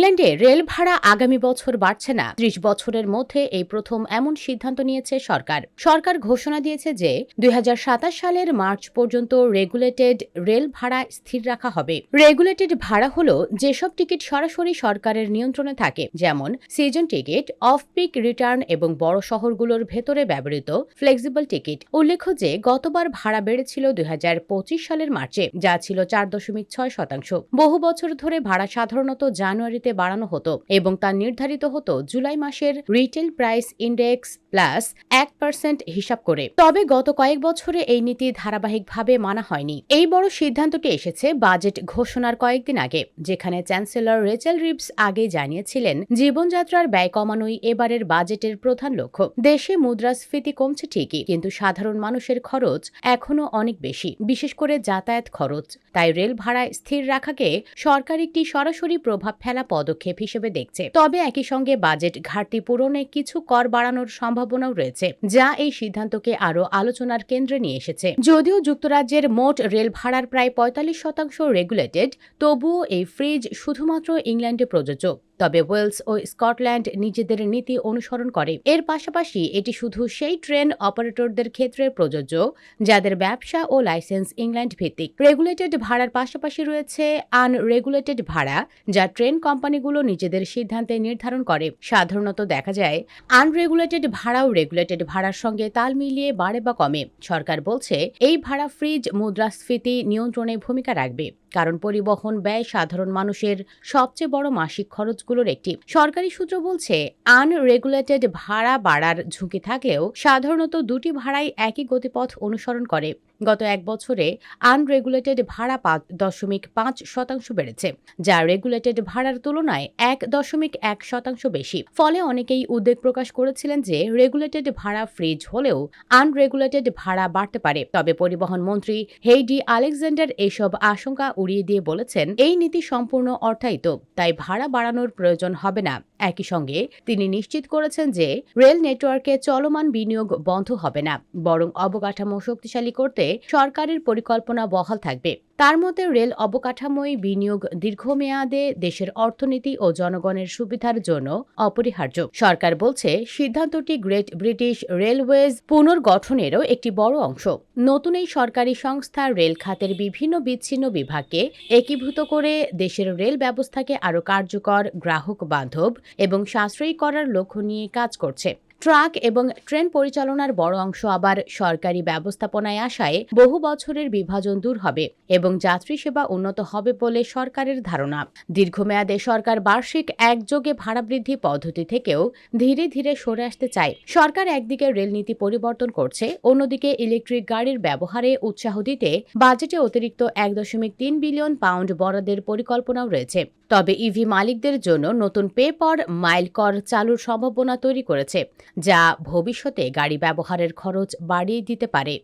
ইংল্যান্ডে রেল ভাড়া আগামী বছর বাড়ছে না। ত্রিশ বছরের মধ্যে এই প্রথম এমন সিদ্ধান্ত নিয়েছে সরকার। সরকার ঘোষণা দিয়েছে যে, দুই হাজার সাতাশ সালের মার্চ পর্যন্ত রেগুলেটেড রেল ভাড়া স্থির রাখা হবে। রেগুলেটেড ভাড়া হল যেসব টিকিট সরাসরি সরকারের নিয়ন্ত্রণে থাকে, যেমন season ticket off peak return এবং বড় শহরগুলোর ভেতরে ব্যবহৃত ফ্লেক্সিবল টিকিট। উল্লেখ্য যে, গতবার ভাড়া বেড়েছিল দুই হাজার পঁচিশ সালের মার্চে, যা ছিল চার দশমিক ছয় শতাংশ। বহু বছর ধরে ভাড়া সাধারণত জানুয়ারিতে বাড়ানো হতো এবং তা নির্ধারিত হতো জুলাই মাসের রিটেল প্রাইস ইন্ডেক্স প্লাস এক পার্সেন্ট হিসাব করে। তবে গত কয়েক বছরে এই নীতি ধারাবাহিকভাবে মানা হয়নি। এই বড় সিদ্ধান্তটি এসেছে বাজেট ঘোষণার কয়েকদিন আগে, যেখানে চ্যান্সেলর রেচেল রিপস আগে জানিয়েছিলেন, জীবনযাত্রার ব্যয় কমানোই এবারের বাজেটের প্রধান লক্ষ্য। দেশে মুদ্রাস্ফীতি কমছে ঠিকই, কিন্তু সাধারণ মানুষের খরচ এখনও অনেক বেশি, বিশেষ করে যাতায়াত খরচ। তাই রেল ভাড়ায় স্থির রাখাকে সরকার একটি সরাসরি প্রভাব ফেলা পদক্ষেপ হিসেবে দেখছে। তবে একই সঙ্গে বাজেট ঘাটতি পূরণে কিছু কর বাড়ানোর সম্ভাবনাও রয়েছে, যা এই সিদ্ধান্তকে আরও আলোচনার কেন্দ্রে নিয়ে এসেছে। যদিও যুক্তরাজ্যের মোট রেল ভাড়ার প্রায় পঁয়তাল্লিশ শতাংশ রেগুলেটেড তবুও এই ফ্রিজ শুধুমাত্র ইংল্যান্ডে প্রযোজ্য। তবে ওয়েলস ও স্কটল্যান্ড নিজেদের নীতি অনুসরণ করে। এর পাশাপাশি এটি শুধু সেই ট্রেন অপারেটরদের ক্ষেত্রে প্রযোজ্য, যাদের ব্যবসা ও লাইসেন্স ইংল্যান্ড ভিত্তিক রেগুলেটেড ভাড়ার পাশাপাশি রয়েছে আনরেগুলেটেড ভাড়া, যা ট্রেন কোম্পানিগুলো নিজেদের সিদ্ধান্তে নির্ধারণ করে। সাধারণত দেখা যায়, আনরেগুলেটেড ভাড়াও রেগুলেটেড ভাড়ার সঙ্গে তাল মিলিয়ে বাড়ে বা কমে। সরকার বলছে, এই ভাড়া ফ্রিজ মুদ্রাস্ফীতি নিয়ন্ত্রণে ভূমিকা রাখবে, কারণ পরিবহন ব্যয় সাধারণ মানুষের সবচেয়ে বড় মাসিক খরচগুলোর একটি। সরকারি সূত্র বলছে আনরেগুলেটেড ভাড়া বাড়ার ঝুঁকি থাকলেও সাধারণত দুটি ভাড়াই একই গতিপথ অনুসরণ করে। গত এক বছরে আনরেগুলেটেড ভাড়া পাঁচ দশমিক পাঁচ শতাংশ বেড়েছে, যা রেগুলেটেড ভাড়ার তুলনায় এক দশমিক এক শতাংশ বেশি। ফলে অনেকেই উদ্বেগ প্রকাশ করেছিলেন যে রেগুলেটেড ভাড়া ফ্রিজ হলেও আনরেগুলেটেড ভাড়া বাড়তে পারে। তবে পরিবহন মন্ত্রী হেইডি আলেকজান্ডার এসব আশঙ্কা উড়িয়ে দিয়ে বলেছেন, এই নীতি সম্পূর্ণ অর্থায়িত, তাই ভাড়া বাড়ানোর প্রয়োজন হবে না। একই সঙ্গে তিনি নিশ্চিত করেছেন যে রেল নেটওয়ার্কে চলমান বিনিয়োগ বন্ধ হবে না, বরং অবকাঠামো শক্তিশালী করতে সরকারের পরিকল্পনা বহাল থাকবে। তার মতে রেল অবকাঠামোয় বিনিয়োগ দীর্ঘমেয়াদে দেশের অর্থনীতি ও জনগণের সুবিধার জন্য অপরিহার্য। সরকার বলছে, সিদ্ধান্তটি গ্রেট ব্রিটিশ রেলওয়েজ পুনর্গঠনেরও একটি বড় অংশ। নতুন এই সরকারি সংস্থা রেল খাতের বিভিন্ন বিচ্ছিন্ন বিভাগকে একীভূত করে দেশের রেল ব্যবস্থাকে আরও কার্যকর গ্রাহক বান্ধব এবং সাশ্রয়ী করার লক্ষ্য নিয়ে কাজ করছে। ট্রাক এবং ট্রেন পরিচালনার বড় অংশ আবার সরকারি ব্যবস্থাপনায় আসায় বহু বছরের বিভাজন দূর হবে এবং যাত্রী সেবা উন্নত হবে বলে সরকারের ধারণা। দীর্ঘমেয়াদে সরকার বার্ষিক একযোগে ভাড়া বৃদ্ধি পদ্ধতি থেকেও ধীরে ধীরে সরে আসতে চায়। সরকার একদিকে রেলনীতি পরিবর্তন করছে, অন্যদিকে ইলেকট্রিক গাড়ির ব্যবহারে উৎসাহ দিতে বাজেটে অতিরিক্ত এক দশমিক তিন বিলিয়ন পাউন্ড বরাদ্দের পরিকল্পনাও রয়েছে। তবে ইভি মালিকদের জন্য নতুন পেপর, মাইল কর চালুর সম্ভাবনা তৈরি করেছে, যা ভবিষ্যতে গাড়ি ব্যবহারের খরচ বাড়িয়ে দিতে পারে।